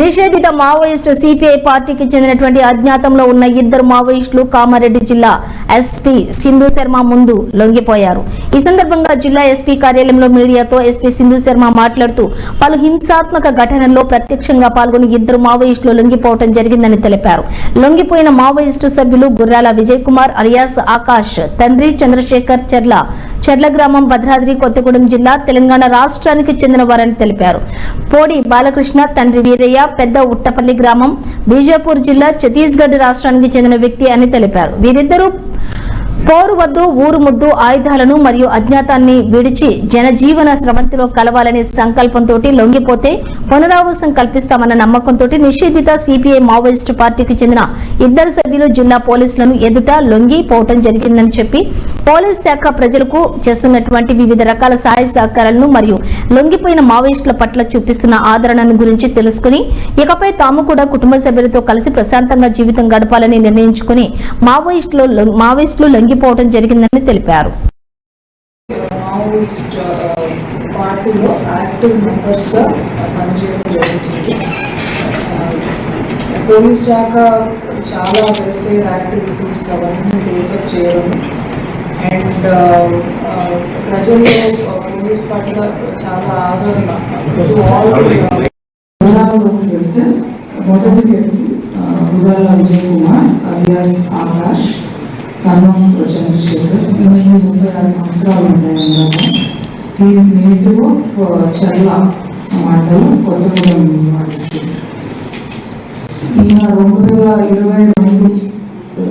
నిషేధిత Maoist CPI పార్టీకి చెందినటువంటి అజ్ఞాతంలో ఉన్న ఇద్దరు మావోయిస్టులు కామారెడ్డి జిల్లా ఎస్పీ సింధు శర్మ ముందు లొంగిపోయారు. ఈ సందర్భంగా జిల్లా ఎస్పీ కార్యాలయంలో మీడియాతో ఎస్పీ సింధు శర్మ మాట్లాడుతూ పలు హింసాత్మక ఘటనల్లో ప్రత్యక్షంగా పాల్గొని ఇద్దరు మావోయిస్టులు లొంగిపోవడం జరిగిందని తెలిపారు. లొంగిపోయిన మావోయిస్టు సభ్యులు గుర్రాల విజయ్ కుమార్ అలియాస్ ఆకాష్ తండ్రి చంద్రశేఖర్ చెర్ల చెర్ల గ్రామం భద్రాద్రి కొత్తగూడెం జిల్లా తెలంగాణ రాష్ట్రానికి చెందిన వారని తెలిపారు. పోడి బాలకృష్ణ తండ్రి వీరయ్య పెద్ద ఉట్టపల్లి గ్రామం బీజాపూర్ జిల్లా ఛత్తీస్గఢ్ రాష్ట్రానికి చెందిన వ్యక్తి అని తెలిపారు. వీరిద్దరూ పోరు వద్దు ఊరు ముద్దు ఆయుధాలను మరియు అజ్ఞాతాన్ని విడిచి జనజీవన స్రవంతిలో కలవాలనే సంకల్పంతో లొంగిపోతే పునరావాసం కల్పిస్తామన్న నమ్మకంతో నిషేధిత సిపిఐ మావోయిస్టు పార్టీకి చెందిన ఇద్దరు సభ్యులు జిల్లా పోలీసులను ఎదుట లొంగిపోవటం జరిగిందని చెప్పి పోలీస్ శాఖ ప్రజలకు చేస్తున్నటువంటి వివిధ రకాల సహాయ సహకారాలను మరియు లొంగిపోయిన మావోయిస్టుల పట్ల చూపిస్తున్న ఆదరణను గురించి తెలుసుకుని ఇకపై తాము కూడా కుటుంబ సభ్యులతో కలిసి ప్రశాంతంగా జీవితం గడపాలని నిర్ణయించుకుని మావోయిస్టులు లొంగి- మావోయిస్టులు లొంగిపోవడం జరిగిందని తెలిపారు మావోయిస్ట్ ఆ, పార్టీలో యాక్టివ్ మెంబర్స్గా పనిచేయడం జరుగుతుంది ఆ, పోలీస్ శాఖ చాలా వెల్ఫేర్ యాక్టివిటీస్ అవన్నీ టేకప్ చేయడం అండ్ ప్రజల్లో ఆ, పోలీస్ పట్ల చాలా ఆదరణ మొదటి వ్యక్తి విజయ్ కుమార్ అలియాస్ ఆకాష్ సన్ చంద్రశేఖర్ ఈయనకి ముప్పై ఆరు సంవత్సరాలు ఉంటాయి ఈజ్ నేటివ్ ఆఫ్ చర్ల మాటలు కొత్తగూడెం డిస్ట్రిక్ట్ ఈయన రెండు వేల ఇరవై రెండు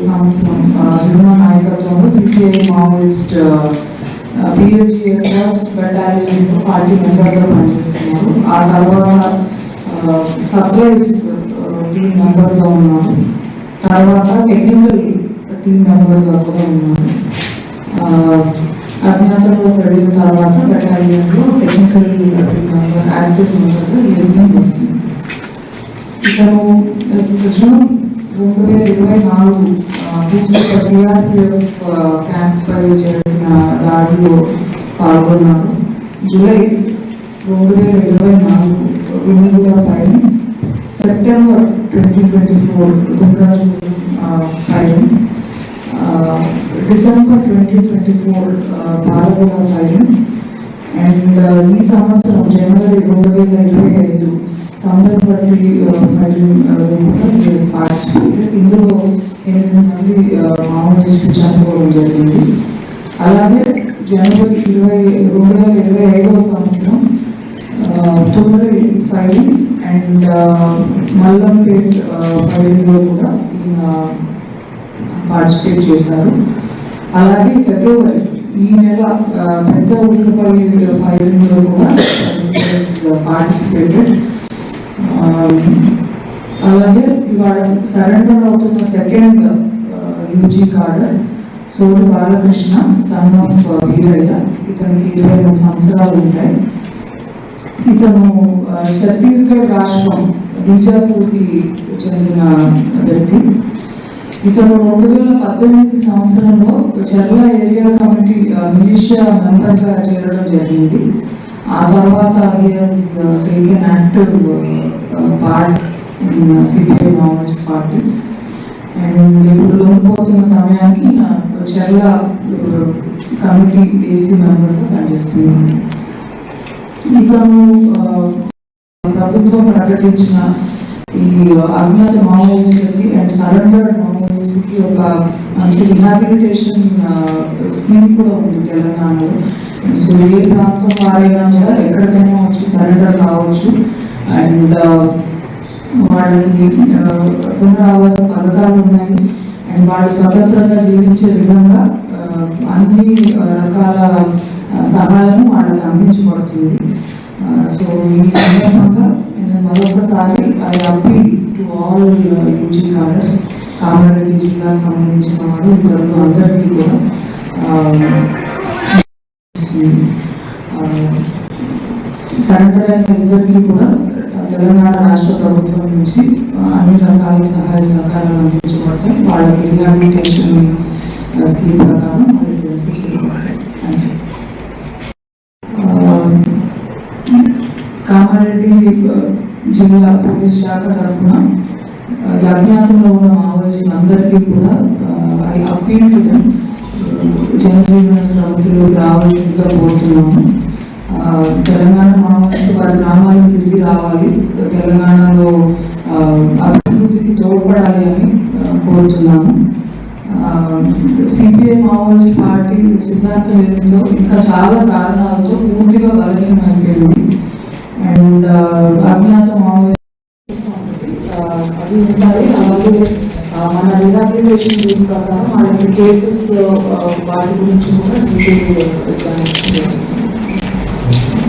సంవత్సరం యువ నాయకత్వంలో సిపిఐ మావోయిస్ట్ పిహెచ్డి ట్రస్ట్ బెటాలియన్ పార్టీ మెంబర్గా పనిచేస్తున్నారు. ఆ తర్వాత సప్లైస్ టీం మెంబర్గా ఉన్నారు. తర్వాత టెక్నికల్ టీం మెంబర్గా కూడా ఉన్నారు ఆ, అజ్ఞాతంలో వెళ్ళిన తర్వాత బెటాలియన్లో టెక్నికల్ టీం మెంబర్ యాక్టివ్ మెంబర్గా ఈజీ ఇతను జూన్ రెండు వేల ఇరవై నాలుగు సిఆర్పిఎఫ్ క్యాంప్ పై జరిగిన దాడిలో పాల్గొన్నారు జూలై రెండు వేల ఇరవై నాలుగు వినియోగ file September twenty twenty four Gundraju file December twenty twenty four Palagonda and ఈ సంవత్సరం జనవరి రెండు వేల ఇరవై ఐదు తాండ్రపల్లి ఫైలింగ్ uh, uh, ఇందులో ఎనిమిది మంది uh, మామూలు చనిపోవడం జరిగింది. అలాగే జనవరి ఇరవై రెండు వేల ఇరవై ఐదవ సంవత్సరం తొమ్మిది ఫైలింగ్ అండ్ మల్లంపేట్ ఫైలింగ్లో కూడా పార్టిసిపేట్ చేశారు. అలాగే ఫిబ్రవరి ఈ నెల పెద్ద ఉల్కపల్లి ఫైరింగ్లో కూడా పార్టిసిపేటెడ్ అలాగే ఇవాళ సరెండర్ అవుతున్న సెకండ్ యూజీ కార్డర్ సోడు బాలకృష్ణ సన్ ఆఫ్ వీరయ్య. ఇతనికి ఇరవై మూడు సంవత్సరాలు ఉంటాయి. ఇతను ఛత్తీస్గఢ్ రాష్ట్రం బీజాపూర్కి చెందిన వ్యక్తి. ఇతను రెండు వేల పద్దెనిమిది సంవత్సరంలో చెర్ల ఏరియా కమిటీ ఆ, మిలిషియా మెంబర్గా చేరడం జరిగింది. ఆ తర్వాత taken active part CPI Maoist party and ఇప్పుడు లొంగిపోతున్న సమయానికి నా చెర్ల కమిటీ ఏసీ మెంబర్గా పనిచేస్తున్నాను ఇతను ప్రభుత్వం ప్రకటించిన ఈ అజ్ఞాత మావోయిస్టులకి అండ్ సరెండర్డ్ మావోయిస్ట్కి ఒక మంచి రిహాబిలిటేషన్ స్కీమ్ కూడా ఉంది తెలంగాణలో. సో ఏ ప్రాంతం వారైనా కూడా ఎక్కడికైనా వచ్చి సరెండర్ కావచ్చు. అండ్ వాళ్ళకి పునరావాస పథకాలు ఉన్నాయి. అండ్ వాళ్ళు స్వతంత్రంగా జీవించే విధంగా అన్ని రకాల సహాయం వాళ్ళకి అందించబడుతుంది. సో ఈ సందర్భంగా మరొకసారి I appeal to all UG callers Kamareddy జిల్లాకు సంబంధించిన వారు ఇద్దరు అందరికీ కూడా సరెండర్ ఇద్దరికీ కూడా తెలంగాణ రాష్ట్ర ప్రభుత్వం నుంచి అన్ని రకాల సహాయ సహకారాలు అందించబడతాయి. వాళ్ళకి రిహాబిలిటేషన్ స్కీమ్ ప్రకారం కామారెడ్డి జిల్లా పోలీస్ శాఖ తరఫున యజ్ఞాతంలో ఉన్న మావోయిస్టులు అందరికీ కూడా ఐ అప్పీల్ టు దెమ్ జనజీవన స్రవంతిలో రావాల్సిందిగా కోరుతున్నాము. తెలంగాణ మావోయిస్టు వారి గ్రామాలకు తిరిగి రావాలి. తెలంగాణలో అభివృద్ధికి తోడ్పడాలి అని కోరుతున్నాము. సిపిఐ మావోయిస్ట్ పార్టీ సిద్ధాంతం ఏమిటో ఇంకా చాలా కారణాలతో పూర్తిగా బలహీనమైపోయింది. అండ్ అజ్ఞాత అది ఉండాలి అలాగే మన రిహాబిలిటేషన్ దీని ప్రకారం వాళ్ళకి కేసెస్ uh, వాటి గురించి కూడా డీటెయిల్ ఎగ్జామినేషన్ జరుగుతుంది